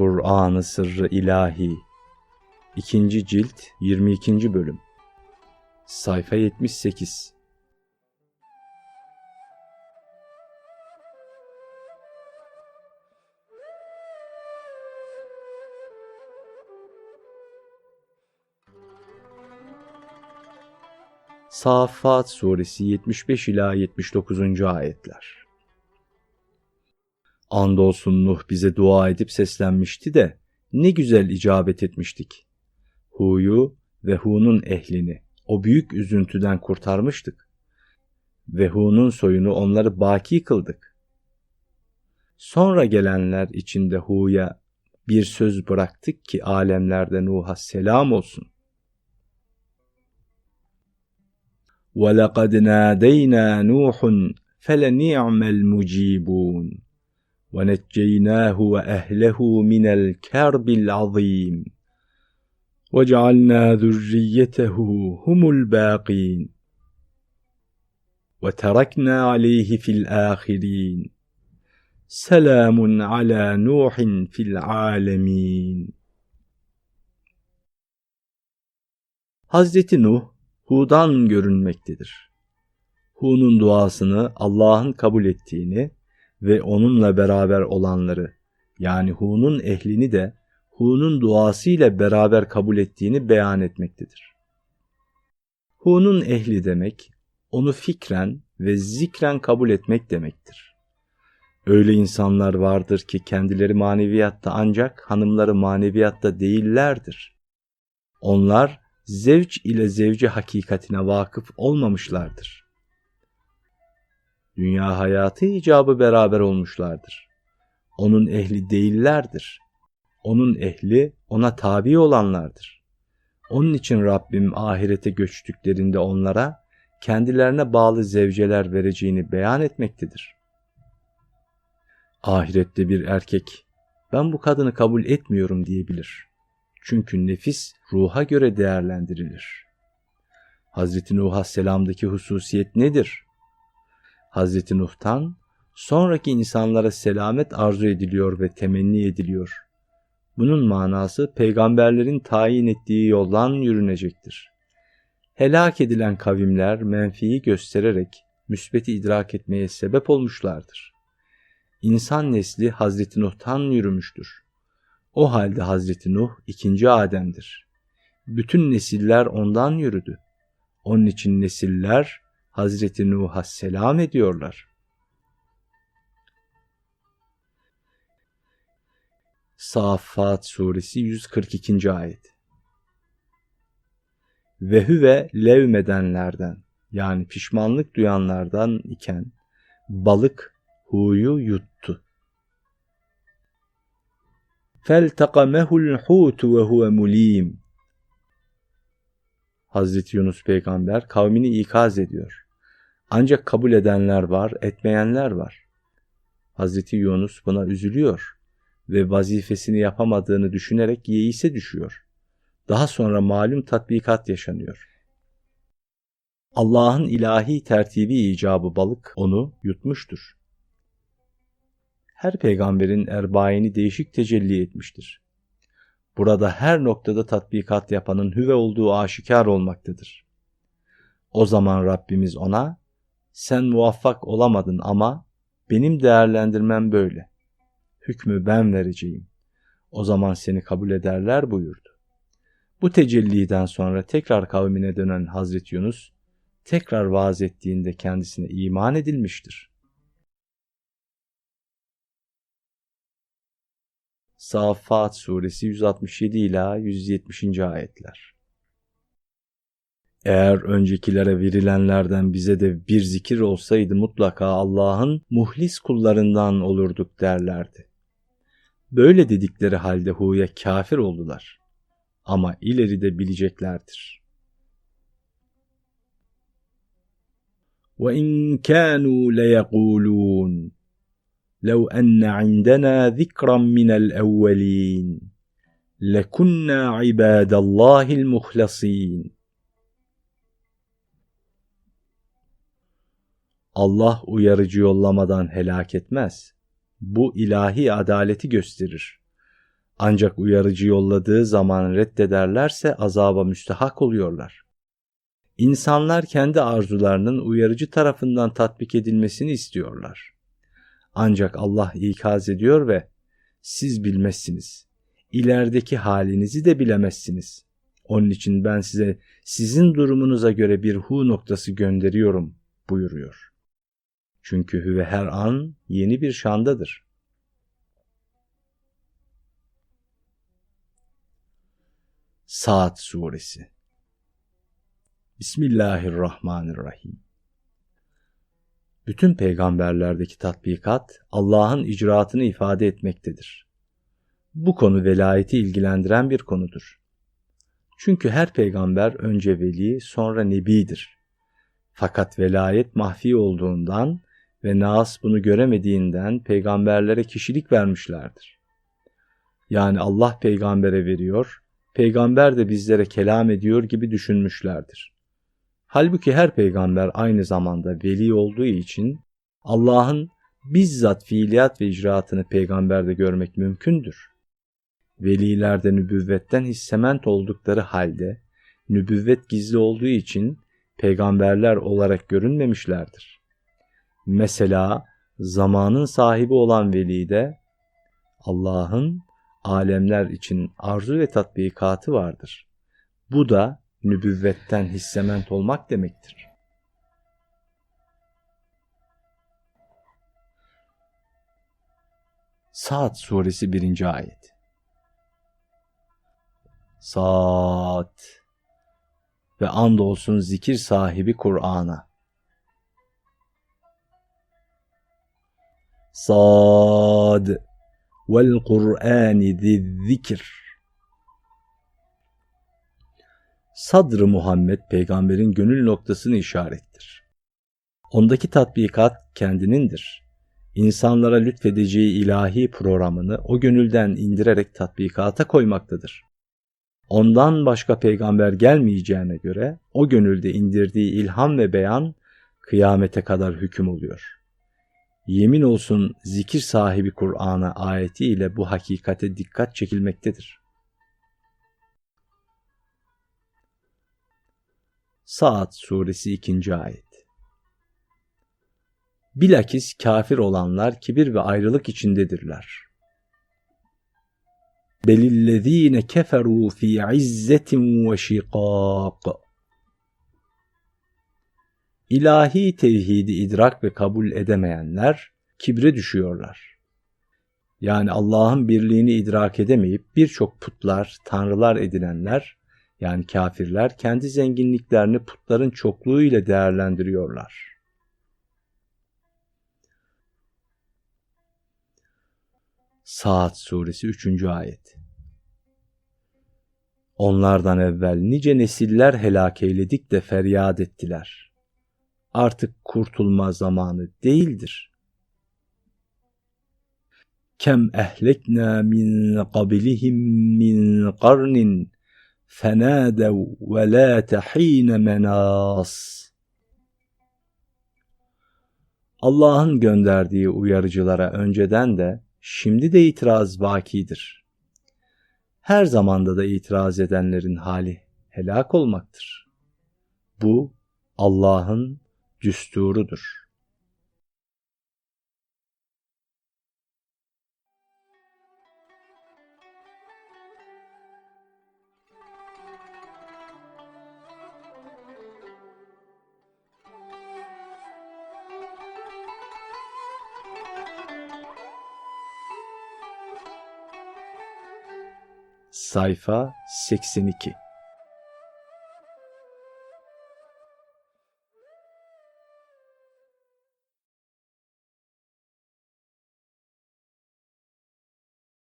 Kur'an-ı Sırrı İlahi 2. Cilt 22. Bölüm Sayfa 78 Saffat Suresi 75 ila 79. ayetler. Andolsun Nuh bize dua edip seslenmişti de ne güzel icabet etmiştik. Hu'yu ve Hu'nun ehlini o büyük üzüntüden kurtarmıştık. Ve Hu'nun soyunu onları baki kıldık. Sonra gelenler içinde Hu'ya bir söz bıraktık ki alemlerde Nuh'a selam olsun. وَلَقَدْ نَادَيْنَا نُوحٌ فَلَنِعْمَ الْمُجِيبُونَ وَنَجَّيْنَاهُ وَأَهْلَهُ مِنَ الْكَرْبِ الْعَظِيمِ وَجَعَلْنَا ذُرِّيَّتَهُ هُمُ الْبَاقِينَ وَتَرَكْنَا عَلَيْهِ فِي الْآخِرِينَ سَلَامٌ عَلَى نُوحٍ فِي الْعَالَمِينَ Hazreti Nuh Hu'dan görünmektedir. Hu'nun duasını Allah'ın kabul ettiğini ve onunla beraber olanları yani Hu'nun ehlini de Hu'nun duasıyla beraber kabul ettiğini beyan etmektedir. Hu'nun ehli demek, onu fikren ve zikren kabul etmek demektir. Öyle insanlar vardır ki kendileri maneviyatta ancak hanımları maneviyatta değillerdir. Onlar zevç ile zevci hakikatine vakıf olmamışlardır. Dünya hayatı icabı beraber olmuşlardır. Onun ehli değillerdir. Onun ehli ona tabi olanlardır. Onun için Rabbim ahirete göçtüklerinde onlara kendilerine bağlı zevceler vereceğini beyan etmektedir. Ahirette bir erkek ben bu kadını kabul etmiyorum diyebilir. Çünkü nefis ruha göre değerlendirilir. Hazreti Nuh Selam'daki hususiyet nedir? Hazreti Nuh'tan sonraki insanlara selamet arzu ediliyor ve temenni ediliyor. Bunun manası peygamberlerin tayin ettiği yoldan yürünecektir. Helak edilen kavimler menfiyi göstererek müsbeti idrak etmeye sebep olmuşlardır. İnsan nesli Hazreti Nuh'tan yürümüştür. O halde Hazreti Nuh ikinci Adem'dir. Bütün nesiller ondan yürüdü. Onun için nesiller Hazreti Nuh'a selam ediyorlar. Saffat suresi 142. ayet Ve hüve levmedenlerden yani pişmanlık duyanlardan iken balık huyu yuttu. Feltakamehul hutu ve huve mulim Hazreti Yunus peygamber kavmini ikaz ediyor. Ancak kabul edenler var, etmeyenler var. Hazreti Yunus buna üzülüyor ve vazifesini yapamadığını düşünerek yeise düşüyor. Daha sonra malum tatbikat yaşanıyor. Allah'ın ilahi tertibi icabı balık onu yutmuştur her peygamberin erbaini değişik tecelli etmiştir. Burada her noktada tatbikat yapanın hüve olduğu aşikar olmaktadır. O zaman Rabbimiz ona, sen muvaffak olamadın ama benim değerlendirmem böyle. Hükmü ben vereceğim. O zaman seni kabul ederler buyurdu. Bu tecelliden sonra tekrar kavmine dönen Hazreti Yunus, tekrar vaaz ettiğinde kendisine iman edilmiştir. Saffat suresi 167 ila 170. ayetler. Eğer öncekilere verilenlerden bize de bir zikir olsaydı mutlaka Allah'ın muhlis kullarından olurduk derlerdi. Böyle dedikleri halde huya kafir oldular. Ama ileride bileceklerdir. وَاِنْ كَانُوا لَيَقُولُونَ لو أن عندنا ذكرا من الأولين لكنا عباد الله المخلصين Allah uyarıcı yollamadan helak etmez. Bu ilahi adaleti gösterir. Ancak uyarıcı yolladığı zaman reddederlerse azaba müstehak oluyorlar. İnsanlar kendi arzularının uyarıcı tarafından tatbik edilmesini istiyorlar. Ancak Allah ikaz ediyor ve siz bilmezsiniz. İlerideki halinizi de bilemezsiniz. Onun için ben size sizin durumunuza göre bir hu noktası gönderiyorum buyuruyor. Çünkü hüve her an yeni bir şandadır. Saat Suresi Bismillahirrahmanirrahim Bütün peygamberlerdeki tatbikat Allah'ın icraatını ifade etmektedir. Bu konu velayeti ilgilendiren bir konudur. Çünkü her peygamber önce veli sonra nebidir. Fakat velayet mahfi olduğundan ve Nas bunu göremediğinden peygamberlere kişilik vermişlerdir. Yani Allah peygambere veriyor, peygamber de bizlere kelam ediyor gibi düşünmüşlerdir. Halbuki her peygamber aynı zamanda veli olduğu için Allah'ın bizzat fiiliyat ve icraatını peygamberde görmek mümkündür. Velilerde nübüvvetten hissement oldukları halde nübüvvet gizli olduğu için peygamberler olarak görünmemişlerdir. Mesela zamanın sahibi olan veli de Allah'ın alemler için arzu ve tatbikatı vardır. Bu da nübüvvetten hissement olmak demektir. Saat suresi 1. ayet Saat ve andolsun zikir sahibi Kur'an'a. Sad vel Kur'ani zikir. Sadr-ı Muhammed peygamberin gönül noktasını işarettir. Ondaki tatbikat kendinindir. İnsanlara lütfedeceği ilahi programını o gönülden indirerek tatbikata koymaktadır. Ondan başka peygamber gelmeyeceğine göre o gönülde indirdiği ilham ve beyan kıyamete kadar hüküm oluyor. Yemin olsun zikir sahibi Kur'an'a ayeti ile bu hakikate dikkat çekilmektedir. Saat suresi 2. ayet Bilakis kafir olanlar kibir ve ayrılık içindedirler. Belillezine keferu fi izzetin ve şikak. İlahi tevhidi idrak ve kabul edemeyenler kibre düşüyorlar. Yani Allah'ın birliğini idrak edemeyip birçok putlar, tanrılar edinenler yani kafirler kendi zenginliklerini putların çokluğu ile değerlendiriyorlar. Saat suresi 3. ayet Onlardan evvel nice nesiller helak eyledik de feryat ettiler. Artık kurtulma zamanı değildir. Kem ehlekna min qablihim min qarnin فَنَادَوْا وَلَا تَح۪ينَ مَنَاصٍ Allah'ın gönderdiği uyarıcılara önceden de şimdi de itiraz vakidir. Her zamanda da itiraz edenlerin hali helak olmaktır. Bu Allah'ın düsturudur. Sayfa 82